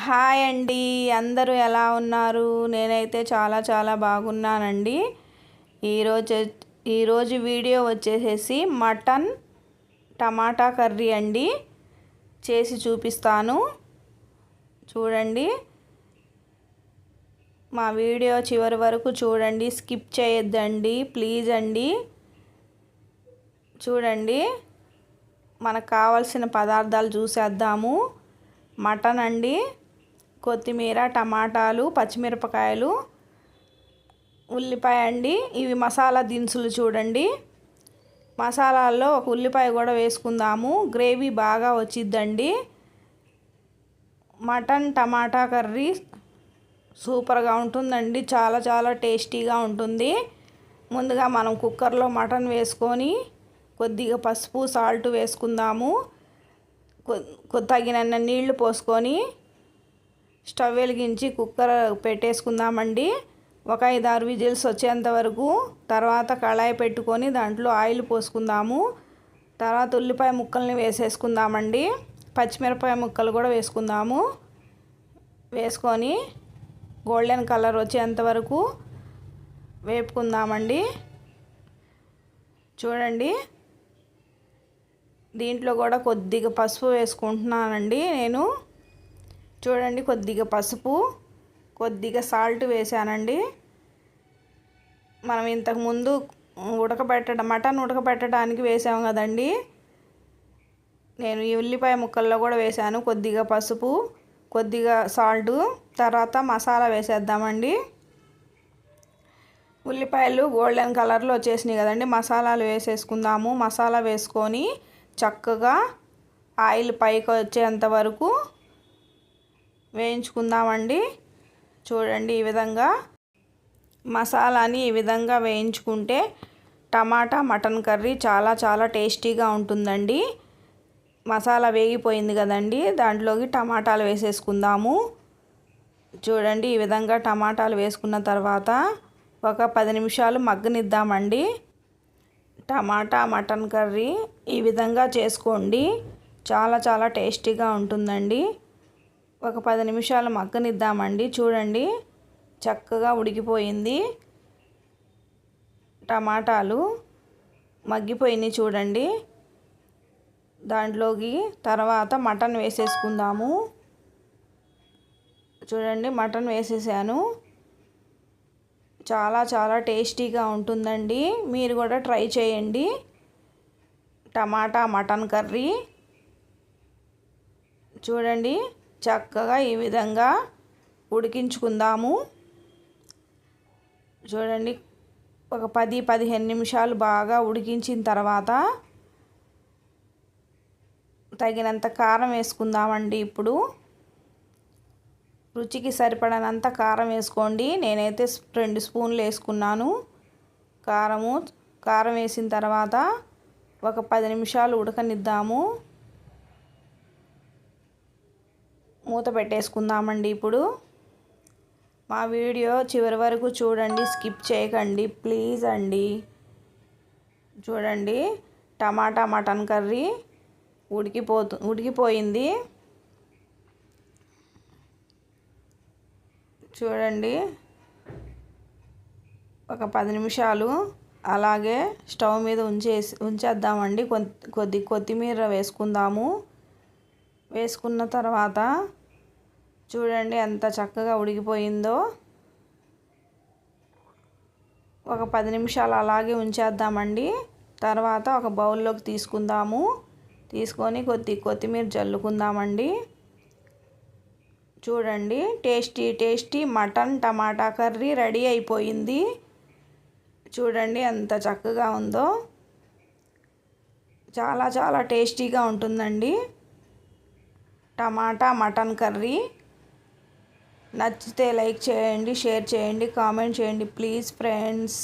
Hi అండి. అందరూ ఎలా ఉన్నారు? నేనైతే చాలా చాలా బాగున్నానండి. ఈరోజు ఈరోజు వీడియో వచ్చేసేసి మటన్ టమాటా కర్రీ అండి. చేసి చూపిస్తాను. చూడండి. మా వీడియో చివరి వరకు చూడండి. స్కిప్ చేయొద్దండి. ప్లీజ్ అండి. చూడండి. మనకు కావాల్సిన పదార్థాలు చూసేద్దాము. మటన్ అండి. కొత్తిమీర టమాటాలు పచ్చిమిరపకాయలు ఉల్లిపాయ అండి. ఇవి మసాలా దినుసులు చూడండి. మసాలాల్లో ఒక ఉల్లిపాయ కూడా వేసుకుందాము. గ్రేవీ బాగా వచ్చిద్దండి. మటన్ టమాటా కర్రీ సూపర్గా ఉంటుందండి. చాలా చాలా టేస్టీగా ఉంటుంది. ముందుగా మనం కుక్కర్లో మటన్ వేసుకొని కొద్దిగా పసుపు సాల్ట్ వేసుకుందాము. తగినన్న నీళ్ళు పోసుకొని స్టవ్ వెలిగించి కుక్కర్ పెట్టేసుకుందామండి. ఒక ఐదు ఆరు విజిల్స్ వచ్చేంత వరకు తర్వాత కళాయి పెట్టుకొని దాంట్లో ఆయిల్ పోసుకుందాము. తర్వాత ఉల్లిపాయ ముక్కల్ని వేసేసుకుందామండి. పచ్చిమిరపాయ ముక్కలు కూడా వేసుకుందాము. వేసుకొని గోల్డెన్ కలర్ వచ్చేంత వరకు వేపుకుందామండి. చూడండి. దీంట్లో కూడా కొద్దిగా పసుపు వేసుకుంటున్నానండి నేను. చూడండి కొద్దిగా పసుపు కొద్దిగా సాల్ట్ వేసానండి మనం ఇంతకుముందు ఉడకబెట్టడం మటన్ ఉడకబెట్టడానికి వేసాము కదండి. నేను ఈ ఉల్లిపాయ ముక్కల్లో కూడా వేసాను కొద్దిగా పసుపు కొద్దిగా సాల్ట్ తర్వాత మసాలా వేసేద్దామండి. ఉల్లిపాయలు గోల్డెన్ కలర్లో వచ్చేసినాయి కదండి మసాలాలు వేసేసుకుందాము. మసాలా వేసుకొని చక్కగా ఆయిల్ పైకి వచ్చేంత వరకు వేయించుకుందామండి. చూడండి ఈ విధంగా. మసాలాని ఈ విధంగా వేయించుకుంటే టమాటా మటన్ కర్రీ చాలా చాలా టేస్టీగా ఉంటుందండి. మసాలా వేగిపోయింది కదండి. దాంట్లోకి టమాటాలు వేసేసుకుందాము. చూడండి ఈ విధంగా టమాటాలు వేసుకున్న తర్వాత ఒక పది నిమిషాలు మగ్గనిద్దామండి. టమాటా మటన్ కర్రీ ఈ విధంగా చేసుకోండి. చాలా చాలా టేస్టీగా ఉంటుందండి. ఒక పది నిమిషాలు మగ్గనిద్దామండి. చూడండి. చక్కగా ఉడికిపోయింది. టమాటాలు మగ్గిపోయినాయి చూడండి. దాంట్లోకి తర్వాత మటన్ వేసేసుకుందాము. చూడండి మటన్ వేసేసాను. చాలా చాలా టేస్టీగా ఉంటుందండి. మీరు కూడా ట్రై చేయండి. Tomato mutton curry. చూడండి. చక్కగా ఈ విధంగా ఉడికించుకుందాము. చూడండి ఒక పది పదిహేను నిమిషాలు బాగా ఉడికించిన తర్వాత తగినంత కారం వేసుకుందామండి ఇప్పుడు. రుచికి సరిపడనంత కారం వేసుకోండి. నేనైతే రెండు స్పూన్లు వేసుకున్నాను. కారము కారం వేసిన తర్వాత ఒక పది నిమిషాలు ఉడకనిద్దాము. మూత పెట్టేసుకుందామండి ఇప్పుడు. మా వీడియో చివరి వరకు చూడండి స్కిప్ చేయకండి ప్లీజ్ అండి. చూడండి టమాటా మటన్ కర్రీ ఉడికిపోతు ఉడికిపోయింది. చూడండి ఒక పది నిమిషాలు అలాగే స్టవ్ మీద ఉంచేసి ఉంచేద్దామండి. కొద్ది కొత్తిమీర వేసుకుందాము. వేసుకున్న తర్వాత చూడండి ఎంత చక్కగా ఉడికిపోయిందో. ఒక పది నిమిషాలు అలాగే ఉంచేద్దామండి. తర్వాత ఒక బౌల్లోకి తీసుకుందాము. తీసుకొని కొద్ది కొత్తిమీర జల్లుకుందామండి. చూడండి tasty tasty mutton tomato curry ready అయిపోయింది. చూడండి ఎంత చక్కగా ఉందో. చాలా చాలా టేస్టీగా ఉంటుందండి. Tomato mutton curry. నచ్చితే లైక్ చేయండి షేర్ చేయండి కామెంట్ చేయండి. Please friends.